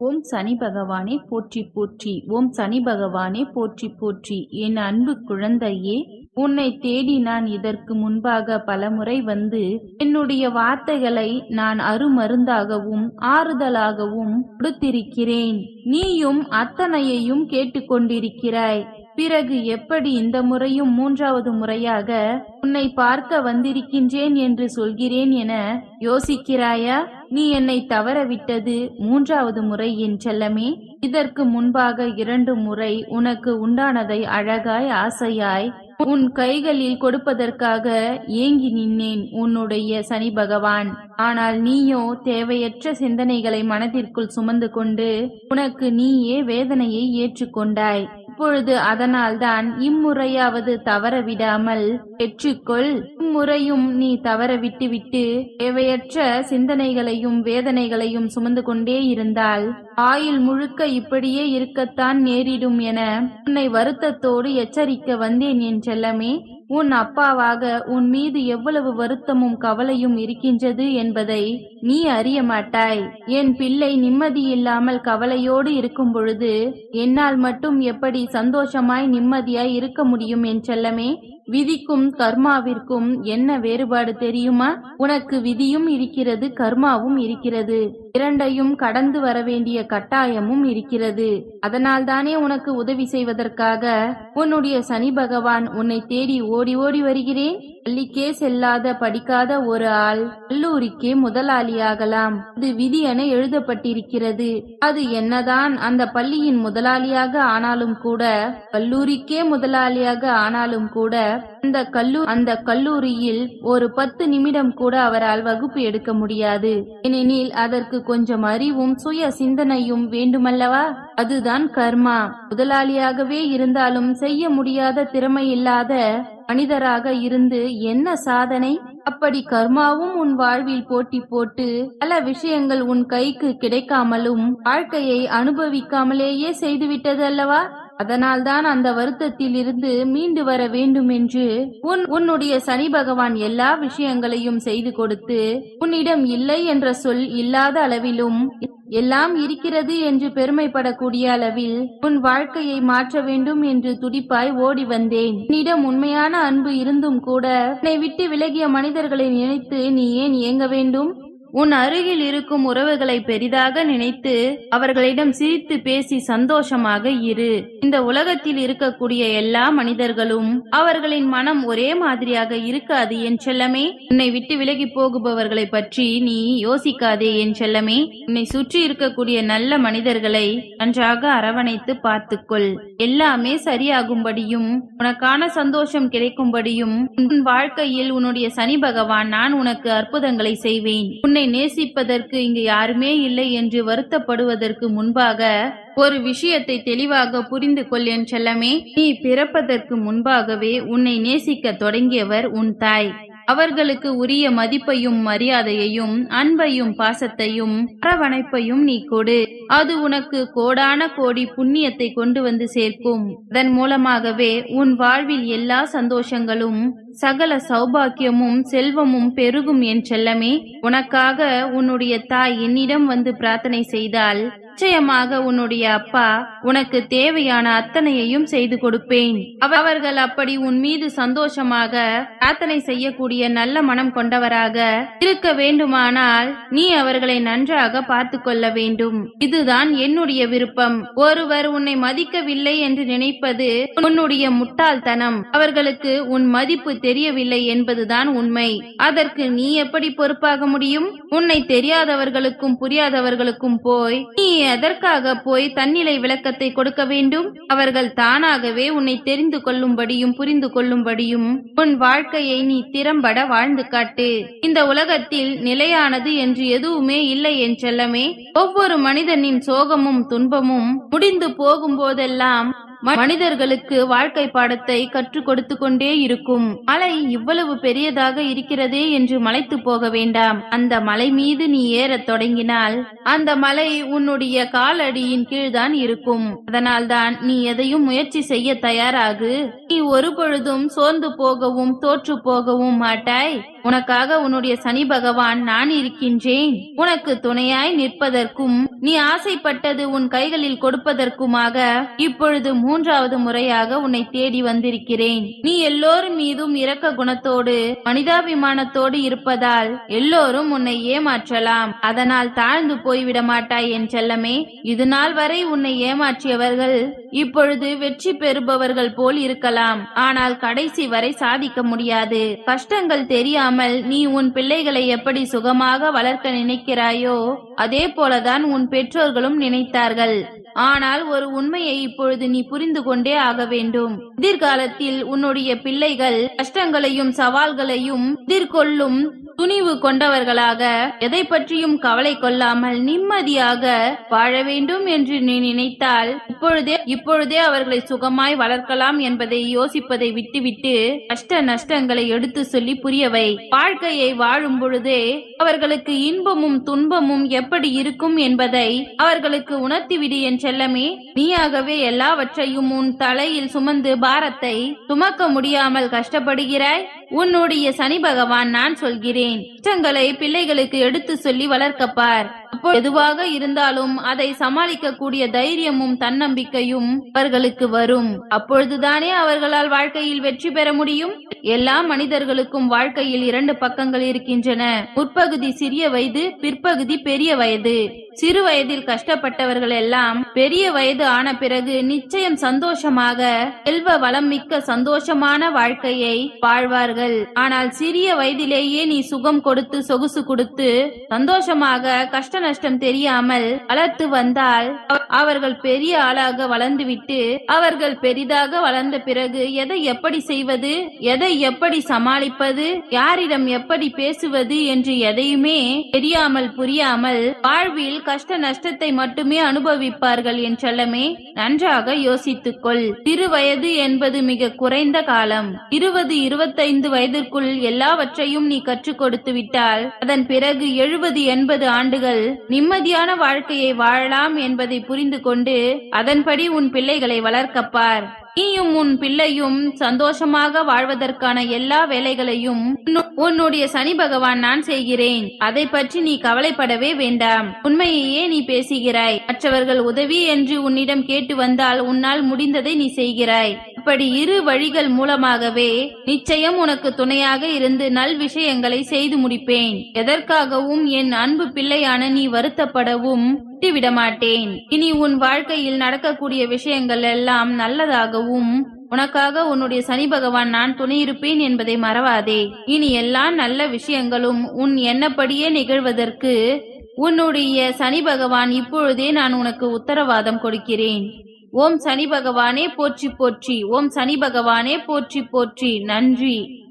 ஓம் சனி பகவானே போற்றி போற்றி. ஓம் சனி பகவானே போற்றி போற்றி. என் அன்பு குழந்தையே உன்னை தேடி நான் இதற்கு முன்பாக பலமுறை வந்து என்னுடைய வார்த்தைகளை நான் அருமருந்தாகவும் ஆறுதலாகவும் கொடுத்திருக்கிறேன். நீயும் அத்தனையையும் கேட்டுக்கொண்டிருக்கிறாய். பிறகு எப்படி இந்த முறையும் மூன்றாவது முறையாக உன்னை பார்க்க வந்திருக்கின்றேன் என்று சொல்கிறேன் என யோசிக்கிறாயா? நீ என்னை தவறவிட்டது மூன்றாவது முறை என் செல்லமே. இதற்கு முன்பாக இரண்டு முறை உனக்கு உண்டானதை அழகாய் ஆசையாய் உன் கைகளில் கொடுப்பதற்காக ஏங்கி நின்னேன் உன்னுடைய சனி பகவான். ஆனால் நீயோ தேவையற்ற சிந்தனைகளை மனதிற்குள் சுமந்து கொண்டு உனக்கு நீயே வேதனையை ஏற்றுக்கொண்டாய். இப்பொழுது அதனால்தான் இம்முறையாவது தவற விடாமல் பெற்றுக்கொள். இம்முறையும் நீ தவற விட்டுவிட்டு தேவையற்ற சிந்தனைகளையும் வேதனைகளையும் சுமந்து கொண்டே இருந்தால் ஆயில் முழுக்க இப்படியே இருக்கத்தான் நேரிடும் என உன்னை வருத்தத்தோடு எச்சரிக்க வந்தேன் என் செல்லமே. உன் அப்பாவாக உன் மீது எவ்வளவு வருத்தமும் கவலையும் இருக்கின்றது என்பதை நீ அறிய மாட்டாய். என் பிள்ளை நிம்மதியில்லாமல் கவலையோடு இருக்கும் பொழுது என்னால் மட்டும் எப்படி சந்தோஷமாய் நிம்மதியாய் இருக்க முடியும் என் செல்லமே? விதிக்கும் கர்மாவிற்கும் என்ன வேறுபாடு தெரியுமா? உனக்கு விதியும் இருக்கிறது கர்மாவும் இருக்கிறது. இரண்டையும் கடந்து வர வேண்டிய கட்டாயமும் இருக்கிறது. அதனால்தானே உனக்கு உதவி செய்வதற்காக உன்னுடைய சனி பகவான் உன்னை தேடி ஓடி ஓடி வருகிறேன்? பள்ளிக்கே செல்லாத படிக்காத ஒரு ஆள் கல்லூரிக்கே முதலாளியாகலாம். அது விதி என எழுதப்பட்டிருக்கிறது. அது என்னதான் அந்த பள்ளியின் முதலாளியாக ஆனாலும் கூட கல்லூரிக்கே முதலாளியாக ஆனாலும் கூட அந்த கல்லூ அந்த கல்லூரியில் ஒரு பத்து நிமிடம் கூட அவரால் வகுப்பு எடுக்க முடியாது. ஏனெனில் அதற்கு கொஞ்சம் அறிவும் சுய சிந்தனையும் வேண்டுமல்லவா? அதுதான் கர்மா. முதலாளியாகவே இருந்தாலும் செய்ய முடியாத திறமை இல்லாத மனிதராக இருந்து என்ன சாதனை? அப்படி கர்மாவும் உன் வாழ்வில் போட்டி போட்டு பல விஷயங்கள் உன் கைக்கு கிடைக்காமலும் வாழ்க்கையை அனுபவிக்காமலேயே செய்துவிட்டது அல்லவா? அதனால்தான் அந்த வருத்தத்தில் இருந்து மீண்டு வர வேண்டும் என்று உன் உன்னுடைய சனி பகவான் எல்லா விஷயங்களையும் செய்து கொடுத்து உன்னிடம் இல்லை என்ற சொல் இல்லாத அளவிலும் எல்லாம் இருக்கிறது என்று பெருமைப்படக்கூடிய அளவில் உன் வாழ்க்கையை மாற்ற வேண்டும் என்று துடிப்பாய் ஓடி வந்தேன். உன்னிடம் உண்மையான அன்பு இருந்தும் கூட உன்னை விட்டு விலகிய மனிதர்களை நினைத்து நீ ஏன் இயங்க வேண்டும்? உன் அருகில் இருக்கும் உறவுகளை பெரிதாக நினைத்து அவர்களிடம் சிரித்து பேசி சந்தோஷமாக இரு. இந்த உலகத்தில் இருக்கக்கூடிய எல்லா மனிதர்களும் அவர்களின் மனம் ஒரே மாதிரியாக இருக்காது என் செல்லமே. உன்னை விட்டு விலகி போகுபவர்களை பற்றி நீ யோசிக்காதே என் செல்லமே. உன்னை சுற்றி இருக்கக்கூடிய நல்ல மனிதர்களை நன்றாக அரவணைத்து பார்த்துக்கொள். எல்லாமே சரியாகும்படியும் உனக்கான சந்தோஷம் கிடைக்கும்படியும் உன் வாழ்க்கையில் உன்னுடைய சனி பகவான் நான் உனக்கு அற்புதங்களை செய்வேன். உன்னை நேசிப்பதற்கு இங்கு யாருமே இல்லை என்று வருத்தப்படுவதற்கு முன்பாக ஒரு விஷயத்தை தெளிவாக புரிந்து கொள் என் செல்லமே நீ பிறப்பதற்கு முன்பாகவே உன்னை நேசிக்க தொடங்கியவர் உன் தாய். அவர்களுக்கு உரிய மதிப்பையும் மரியாதையையும் அன்பையும் பாசத்தையும் அரவணைப்பையும் நீ கொடு. அது உனக்கு கோடான கோடி புண்ணியத்தை கொண்டு வந்து சேர்க்கும். அதன் மூலமாகவே உன் வாழ்வில் எல்லா சந்தோஷங்களும் சகல சௌபாக்கியமும் செல்வமும் பெருகும் என் செல்லமே. உனக்காக உன்னுடைய தாய் என்னிடம் வந்து பிரார்த்தனை செய்தால் நிச்சயமாக உன்னுடைய அப்பா உனக்கு தேவையான அத்தனையையும் செய்து கொடுப்பேன். அவர்கள் அப்படி உன் மீது சந்தோஷமாக பிரார்த்தனை செய்யக்கூடிய நல்ல மனம் கொண்டவராக இருக்க வேண்டுமானால் நீ அவர்களை நன்றாக பார்த்து கொள்ள வேண்டும். இதுதான் என்னுடைய விருப்பம். ஒருவர் உன்னை மதிக்கவில்லை என்று நினைப்பது உன்னுடைய முட்டாள்தனம். அவர்களுக்கு உன் மதிப்பு தெரியவில்லை என்பதுதான் உண்மை. அதற்கு நீ எப்படி பொறுப்பாக முடியும்? உன்னை தெரியாதவர்களுக்கும் புரியாதவர்களுக்கும் போய் நீ எதற்காக போய் தன்னிலை விளக்கத்தை கொடுக்க வேண்டும்? அவர்கள் தானாகவே உன்னை தெரிந்து கொள்ளும்படியும் புரிந்து கொள்ளும்படியும் உன் வாழ்க்கையை நீ திறம்பட வாழ்ந்து காட்டு. இந்த உலகத்தில் நிலையானது என்று எதுவுமே இல்லை என் செல்லமே. ஒவ்வொரு மனிதனின் சோகமும் துன்பமும் முடிந்து போகும்போதெல்லாம் போதெல்லாம் மனிதர்களுக்கு வாழ்க்கை பாடத்தை கற்றுக் கொடுத்து கொண்டே இருக்கும். மலை இவ்வளவு பெரியதாக இருக்கிறதே என்று மலைத்து போக வேண்டாம். அந்த மலை மீது நீ ஏறத் தொடங்கினால் அந்த மலை உன்னுடைய காலடியின் கீழ்தான் இருக்கும். அதனால்தான் நீ எதையும் முயற்சி செய்ய தயாராகு. நீ ஒரு பொழுதும் சோர்ந்து போகவும் தோற்று போகவும் மாட்டாய். உனக்காக உன்னுடைய சனி பகவான் நான் இருக்கின்றேன். உனக்கு துணையாய் நிற்பதற்கும் நீ ஆசைப்பட்டது உன் கைகளில் கொடுப்பதற்குமாக இப்பொழுது மூன்றாவது முறையாக உன்னை தேடி வந்திருக்கிறேன். நீ எல்லோரும் மீதும் இரக்க குணத்தோடு மனிதாபிமானத்தோடு இருப்பதால் எல்லோரும் உன்னை ஏமாற்றலாம். அதனால் தாழ்ந்து போய்விட மாட்டாய் என் செல்லமே. இது நாள் வரை உன்னை ஏமாற்றியவர்கள் இப்பொழுது வெற்றி பெறுபவர்கள் போல் இருக்கலாம். ஆனால் கடைசி வரை சாதிக்க முடியாது. கஷ்டங்கள் தெரியாமல் நீ உன் பிள்ளைகளை எப்படி சுகமாக வளர்க்க நினைக்கிறாயோ அதே போலதான் உன் பெற்றோர்களும் நினைத்தார்கள். ஆனால் ஒரு உண்மையை இப்பொழுது நீ புரிந்து கொண்டே ஆக வேண்டும். எதிர்காலத்தில் உன்னுடைய பிள்ளைகள் கஷ்டங்களையும் சவால்களையும் எதிர்கொள்ளும் துணிவு கொண்டவர்களாக எதை பற்றியும் கவலை கொள்ளாமல் நிம்மதியாக வாழ வேண்டும் என்று நீ நினைத்தால் இப்பொழுதே இப்பொழுதே அவர்களை சுகமாய் வளர்க்கலாம் என்பதை யோசிப்பதை விட்டுவிட்டு கஷ்ட நஷ்டங்களை எடுத்து சொல்லி புரியவை. வாழ்க்கையை வாழும் பொழுதே அவர்களுக்கு இன்பமும் துன்பமும் எப்படி இருக்கும் என்பதை அவர்களுக்கு உணர்த்திவிடு என்று செல்லமே நீயாகவே எல்லாவற்றையும் உன் தலையில் சுமந்து பாரத்தை சுமக்க முடியாமல் கஷ்டப்படுகிறாய்? உன்னுடைய சனி பகவான் நான் சொல்கிறேன். கஷ்டங்களை பிள்ளைகளுக்கு எடுத்து சொல்லி வளர்க்கப்பார். அப்போ எதுவாக இருந்தாலும் அதை சமாளிக்க கூடிய தைரியமும் தன்னம்பிக்கையும் அவர்களுக்கு வரும். அப்பொழுதுதானே அவர்களால் வாழ்க்கையில் வெற்றி பெற முடியும்? எல்லா மனிதர்களுக்கும் வாழ்க்கையில் இரண்டு பக்கங்கள் இருக்கின்றன. முற்பகுதி சிறிய வயது பிற்பகுதி பெரிய வயது. சிறு வயதில் கஷ்டப்பட்டவர்கள் எல்லாம் பெரிய வயது ஆன பிறகு நிச்சயம் சந்தோஷமாக செல்வ வளம் மிக்க சந்தோஷமான வாழ்க்கையை வாழ்வார்கள். ஆனால் சிறிய வயதிலேயே நீ சுகம் கொடு கொடுத்து சொகுசு கொடுத்து சந்தோஷமாக கஷ்ட நஷ்டம் தெரியாமல் வளர்த்து வந்தால் அவர்கள் பெரிய ஆளாக வளர்ந்துவிட்டு அவர்கள் பெரிதாக வளர்ந்த பிறகு எதை எப்படி செய்வது எதை எப்படி சமாளிப்பது யாரிடம் எப்படி பேசுவது என்று எதையுமே தெரியாமல் புரியாமல் வாழ்வில் கஷ்ட நஷ்டத்தை மட்டுமே அனுபவிப்பார்கள் என் செல்லமே. நன்றாக யோசித்துக்கொள். சிறு வயது என்பது மிக குறைந்த காலம். இருபது இருபத்தைந்து வயதிற்குள் எல்லாவற்றையும் நீ கற்றுக் கொடுத்து விட்டால் அதன் பிறகு எழுபது எண்பது ஆண்டுகள் நிம்மதியான வாழ்க்கையை வாழலாம் என்பதை புரிந்து கொண்டு அதன்படி உன் பிள்ளைகளை வளர்க்கப்பார். நீயும் உன் பிள்ளையும் சந்தோஷமாக வாழ்வதற்கான எல்லா வேலைகளையும் உன்னுடைய சனி பகவான் நான் செய்கிறேன். அதை பற்றி நீ கவலைப்படவே வேண்டாம். உண்மையையே நீ பேசுகிறாய். மற்றவர்கள் உதவி என்று உன்னிடம் கேட்டு வந்தால் உன்னால் முடிந்ததை நீ செய்கிறாய். இப்படி இரு வழிகள் மூலமாகவே நிச்சயம் உனக்கு துணையாக இருந்து நல் விஷயங்களை செய்து முடிப்பேன். எதற்காகவும் என் அன்பு பிள்ளையான நீ வருத்தப்படவும் விட மாட்டேன் இனி உன் வாழ்க்கையில் நடக்கக்கூடிய விஷயங்கள் எல்லாம் நல்லதாகவும் உனக்காக உன்னுடைய சனி பகவான் நான் துணையிருப்பேன் என்பதை மறவாதே. இனி எல்லா நல்ல விஷயங்களும் உன் எண்ணப்படியே நிகழ்வதற்கு உன்னுடைய சனி பகவான் இப்பொழுதே நான் உனக்கு உத்தரவாதம் கொடுக்கிறேன். ஓம் சனி பகவானே போற்றி போற்றி. ஓம் சனி பகவானே போற்றி போற்றி. நன்றி.